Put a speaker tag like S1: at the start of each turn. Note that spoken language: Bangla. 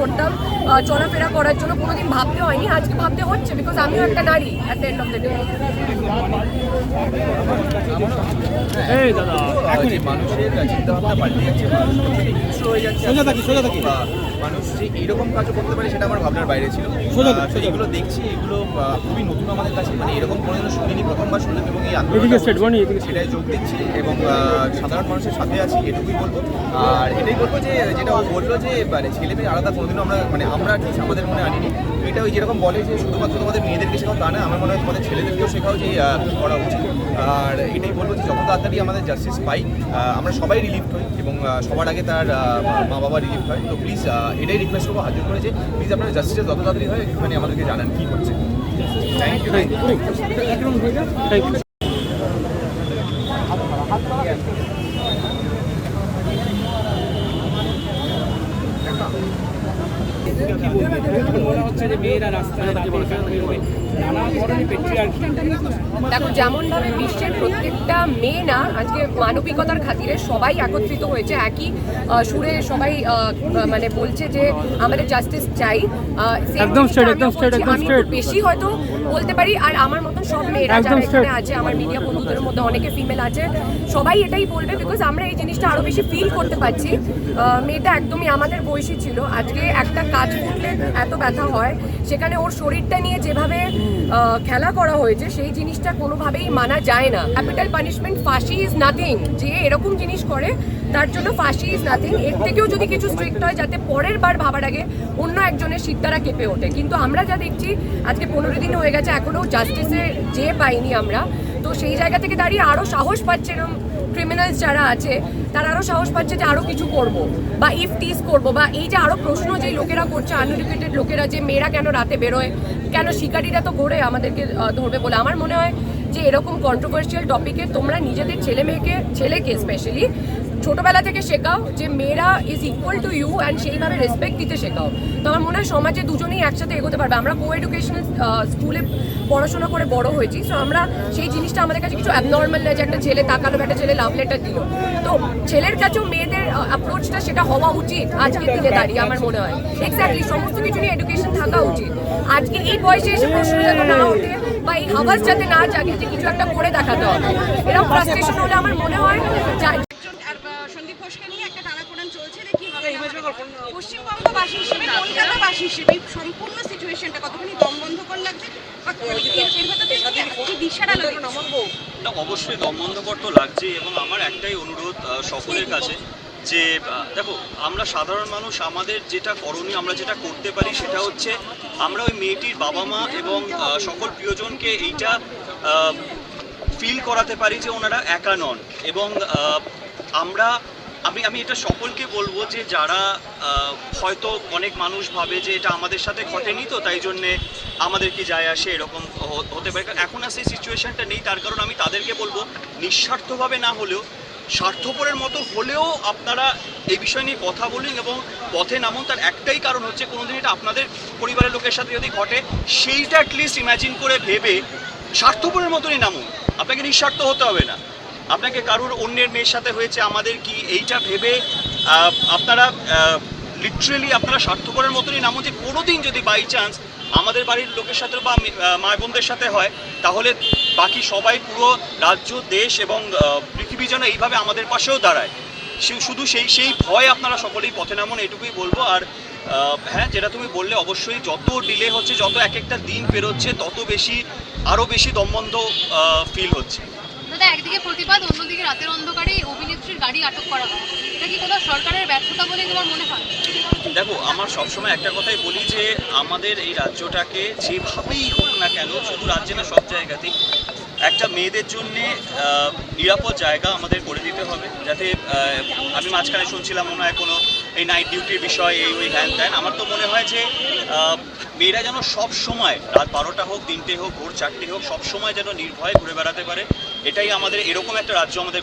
S1: করতাম। চলাফেরা করার জন্য কোনোদিন ভাবতে হয়নি। আজকে ভাবতে হচ্ছে বিকজ আমিও একটা নারী at the end of the day
S2: এই দাদা।
S3: যে মানুষের চিন্তাভাবনা পাল্টে যাচ্ছে। মানুষ প্রত্যেকে হিংস্র যাচ্ছে।
S2: সোজা থাকি, সোজা থাকি।
S3: বা মানুষ যে এইরকম কাজও করতে পারে সেটা আমার ভাবনার বাইরে ছিল। এগুলো দেখছি এগুলো খুবই নতুন আমাদের কাছে। মানে এরকম কোনোদিনও শুনিনি প্রথমবার শুনলাম এবং এই সেটাই যোগ দিচ্ছি এবং সাধারণ মানুষের সাথে আছি এটুকুই বলব। আর এটাই বলব যে যেটা ও বলল যে মানে ছেলে মেয়ে আলাদা কোনোদিনও আমরা মানে আমরা ঠিক আমাদের মনে আনিনি। এটা ওই যেরকম বলে যে শুধুমাত্র তোমাদের মেয়েদেরকে শেখাও তা না আমার মনে হয় তোমাদের ছেলেদেরকেও শেখাও যে করা উচিত। আর এটাই বলব যে যত তাড়াতাড়ি আমাদের জাস্টিস পাই আমরা সবাই রিলিফ হই এবং সবার আগে তার মা বাবা রিলিফ হয়। তো প্লিজ এটাই রিকোয়েস্ট করব হাজির করে যে প্লিজ আপনারা জাস্টিসে যত তাড়াতাড়ি হয় একটুখানি আমাদেরকে জানান কী হচ্ছে। Thank you thank you
S2: thank you বলা হচ্ছে যে মেয়েরা রাস্তায় রাতে এখানে বেরোবে নানা ধরনের পেট্রিয়ার্কি
S1: দেখো যেমনভাবে বিশ্বের প্রত্যেকটা মেয়ে না আজকে মানবিকতার খাতিরে সবাই একত্রিত হয়েছে একই সুরে সবাই মানে বলছে যে আমাদের জাস্টিস চাই।
S2: একদম একদম একদম
S1: বেশি হয়তো বলতে পারি আর আমার মতন সব মেয়েরা যারা এখানে আছে আমার মিডিয়া বন্ধুদের মধ্যে অনেকে ফিমেল আছে সবাই এটাই বলবে বিকজ আমরা এই জিনিসটা আরও বেশি ফিল করতে পারছি। মেয়েটা একদমই আমাদের বয়সী ছিল আজকে একটা কাজ ফুটলে এত ব্যথা হয়, সেখানে ওর শরীরটা নিয়ে যেভাবে খেলা করা হয়েছে, সেই জিনিসটা কোনোভাবেই মানা যায় না। ক্যাপিটাল পানিশমেন্ট, ফাঁসি ইজ নাথিং। যে এরকম জিনিস করে, তার জন্য ফাঁসি ইজ নাথিং। এর থেকেও যদি কিছু স্ট্রিক্ট হয়, যাতে পরের বার ভাবার আগে অন্য একজনের শীততারা কেঁপে ওঠে। কিন্তু আমরা যা দেখছি, আজকে পনেরো দিন হয়ে গেছে এখনও জাস্টিসে যে পাইনি আমরা। তো সেই জায়গা থেকে দাঁড়িয়ে আরও সাহস পাচ্ছে এরকম ক্রিমিনালস যারা আছে, তারা আরও সাহস পাচ্ছে যে আরও কিছু করব বা ইফ টিস করব বা এই যে আরও প্রশ্ন যে লোকেরা করছে আনএডুকেটেড লোকেরা যে মেয়েরা কেন রাতে বেরোয়, কেন শিকারীরা তো ঘোরে আমাদেরকে ধরবে বলে। আমার মনে হয় যে এরকম কন্ট্রোভার্সিয়াল টপিকে তোমরা নিজেদের ছেলে মেয়েকে, ছেলেকে স্পেশালি ছোটবেলা থেকে শেখাও যে মেয়েরা is equal to you and সেইভাবে রেসপেক্ট দিতে শেখাও। তো আমার মনে হয় সমাজে দুজনেই একসাথে এগোতে পারবে। আমরা কো এডুকেশনাল স্কুলে পড়াশোনা করে বড় হয়েছি তো আমরা সেই জিনিসটা আমাদের কাছে কিছু অ্যাবনর্মাল না যে একটা ছেলে তাকালো, একটা ছেলে লাভ লেটার দিল। তো ছেলের কাছেও মেয়েদের অ্যাপ্রোচটা সেটা হওয়া উচিত আজকে দিনে দাঁড়িয়ে আমার মনে হয়। এক্স্যাক্টলি সমস্ত কিছু নিয়ে এডুকেশন থাকা উচিত। আজকে এই বয়সে এসে প্রশ্ন যাতে না ওঠে বা এই হাওয়াজ যাতে না জাগে যে কিছু একটা করে দেখাতে হবে। এরকম ফ্রাস্ট্রেশন হলে আমার মনে হয় যা
S4: একজন আর আহ, ঘোষকে নিয়ে একটা টানাপোড়েন চলছে যে কি হবে। পশ্চিমবঙ্গবাসী হিসেবে কলকাতাবাসী হিসেবে সম্পূর্ণ সিচুয়েশনটা কতখানি দম বন্ধ করে লাগছে?
S5: না অবশ্যই দমবন্ধকর তো লাগছেই এবং আমার একটাই অনুরোধ সকলের কাছে যে দেখো আমরা সাধারণ মানুষ আমাদের যেটা করণীয় আমরা যেটা করতে পারি সেটা হচ্ছে আমরা ওই মেয়েটির বাবা মা এবং সকল প্রিয়জনকে এইটা ফিল করাতে পারি যে ওনারা একা নন। এবং আমরা আমি আমি এটা সকলকে বলব যে যারা হয়তো অনেক মানুষ ভাবে যে এটা আমাদের সাথে ঘটেনি তো, তাই জন্যে আমাদের কি যায় আসে এরকম হতে পারে। এখন আর সেই সিচুয়েশনটা নেই, তার কারণ আমি তাদেরকে বলব, নিঃস্বার্থভাবে না হলেও, স্বার্থপরের মতো হলেও আপনারা এই বিষয় নিয়ে কথা বলুন এবং পথে নামুন। তার একটাই কারণ হচ্ছে কোনোদিন এটা আপনাদের পরিবারের লোকের সাথে যদি ঘটে, সেইটা অ্যাটলিস্ট ইমাজিন করে ভেবে স্বার্থপরের মতনই নামুন। আপনাকে নিঃস্বার্থ হতে হবে না। আপনাকে কারুর অন্যের মেয়ের সাথে হয়েছে? আমাদের কি এইটা ভেবে আপনারা লিটারেলি আপনারা স্বার্থপরের মতনই নামুন যে কোনোদিন যদি বাই চান্স আমাদের বাড়ির লোকের সাথে বা মা বোনদের সাথে হয়, তাহলে বাকি সবাই পুরো রাজ্য, দেশ এবং পৃথিবী যেন এইভাবে আমাদের পাশেও দাঁড়ায়। শুধু সেই সেই ভয় আপনারা সকলেই পথে নামুন, এটুকুই বলব। আর হ্যাঁ যেটা তুমি বললে, অবশ্যই যত ডিলে হচ্ছে, যত এক একটা দিন পেরোচ্ছে, তত বেশি আরও বেশি দমবন্ধ ফিল হচ্ছে।
S6: দাদা, একদিকে প্রতিবাদ, অন্যদিকে রাতের অন্ধকারে অভিনেত্রীর গাড়ি আটক করা হয়। এটা কি কোনো সরকারের ব্যর্থতা বলে তোমার মনে হয়?
S5: দেখো, আমার সবসময় একটা কথাই বলি যে, আমাদের এই রাজ্যটাকে যেভাবেই হোক না কেন, শুধু রাজ্যে না, সব জায়গাতেই একটা মেয়েদের জন্যে নিরাপদ জায়গা আমাদের করে দিতে হবে। যাতে আমি মাঝখানে শুনছিলাম মনে হয় কোনো এই নাইট ডিউটির বিষয়, এই ওই হ্যান ত্যান আমার তো মনে হয় যে মেয়েরা যেন সব সময় রাত বারোটা হোক, তিনটে হোক, ভোর চারটে হোক সব সময় যেন নির্ভয়ে ঘুরে বেড়াতে পারে। এটাই আমাদের এরকম একটা রাজ্য আমাদের